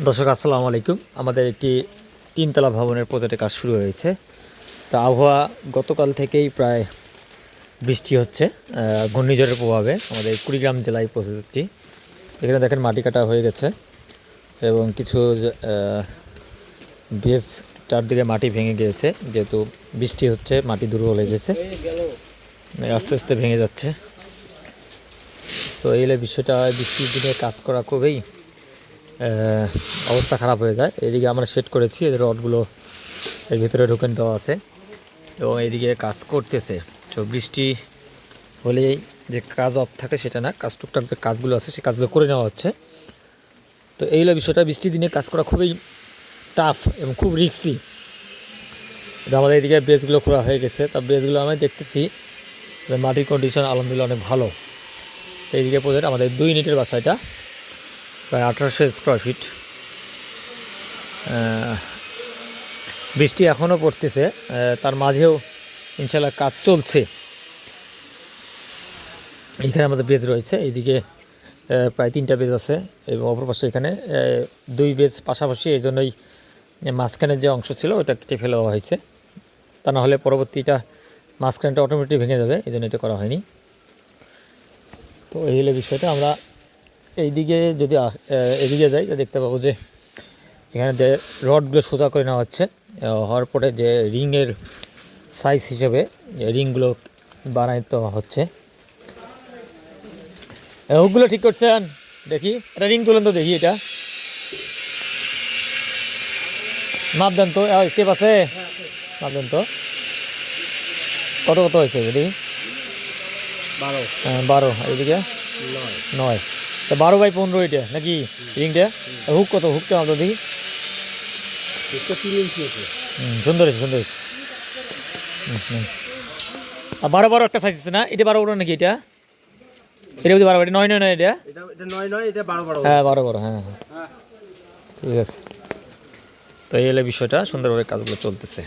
দর্শক, আসসালামু আলাইকুম। আমাদের একটি তিনতলা ভবনের প্রজেক্টের কাজ শুরু হয়েছে। তো আবহাওয়া গতকাল থেকেই প্রায় বৃষ্টি হচ্ছে ঘূর্ণিঝড়ের প্রভাবে আমাদের কুড়িগ্রাম জেলায় প্রজেক্টটি এখানে দেখেন মাটি কাটা হয়ে গেছে এবং কিছু বেশ চারদিকে মাটি ভেঙে গিয়েছে। যেহেতু বৃষ্টি হচ্ছে, মাটি দুর্বল হয়ে গেছে, আস্তে আস্তে ভেঙে যাচ্ছে। তো এই বিষয়টা। বৃষ্টির দিনে কাজ করা খুবই অবস্থা খারাপ হয়ে যায়। এদিকে আমরা সেট করেছি, এদের রডগুলো এর ভিতরে ঢোকেন দেওয়া আছে। এবং এদিকে কাজ করতেছে। তো বৃষ্টি হলেই যে কাজ অফ থাকে সেটা না, কাজ টুকটাক যে কাজগুলো আছে সেই কাজগুলো করে নেওয়া হচ্ছে। তো এই হলো বিষয়টা, বৃষ্টির দিনে কাজ করা খুবই টাফ এবং খুব রিক্সি আমাদের এদিকে বেসগুলো খোলা হয়ে গেছে। তা বেসগুলো আমি দেখতেছি মাটির কন্ডিশন আলহামদুলিল্লাহ অনেক ভালো। এইদিকে প্রজেক্ট আমাদের দুই ইউনিটের বাসাটা প্রায় আঠারোশো স্কোয়ার ফিট বৃষ্টি এখনও পড়তেছে তার মাঝেও ইনশাল্লাহ কাজ চলছে। এখানে আমাদের বেজ রয়েছে, এইদিকে প্রায় তিনটা বেজ আছে এবং অপর পাশে এখানে দুই বেজ পাশাপাশি এই জন্যই মাঝখানের যে অংশ ছিল ওটা কেটে ফেলে দেওয়া হয়েছে। তা না হলে পরবর্তীটা মাঝখানটা অটোমেটিক ভেঙে যাবে, এই জন্য এটা করা হয়নি। তো এই হলো বিষয়টা, আমরা এইদিকে যদি এদিকে যাই তো দেখতে পাবো যে এখানে যে রডগুলো সোজা করে নেওয়া হচ্ছে হওয়ার পরে যে রিংয়ের সাইজ হিসেবে রিংগুলো বানাই দেওয়া হচ্ছে। হুকগুলো ঠিক করছেন? দেখি এটা রিং তুলেন তো দেখি এটা। মাপ দেন তো স্টেপ আছে? মাপ দেন তো। কত কত হয়েছে দেখি বারো। হ্যাঁ, বারো এইদিকে? নয়। নয়। তা বারো বাই পনেরো এটা নাকি রিংটা? হুক কত হুকটা আমাদের দেখি। সুন্দর হয়েছে সুন্দর হয়েছে। আর বারো বারো একটা সাইজ আছে না? এটা বারো বারো নাকি এটা? এটা বুঝি বারো বারো নয় নয় নয় এটা? এটা বারো বারো। হ্যাঁ বারো বারো হ্যাঁ। হ্যাঁ। ঠিক আছে। তো এই হলো বিষয়টা সুন্দরভাবে কাজগুলো চলতেছে।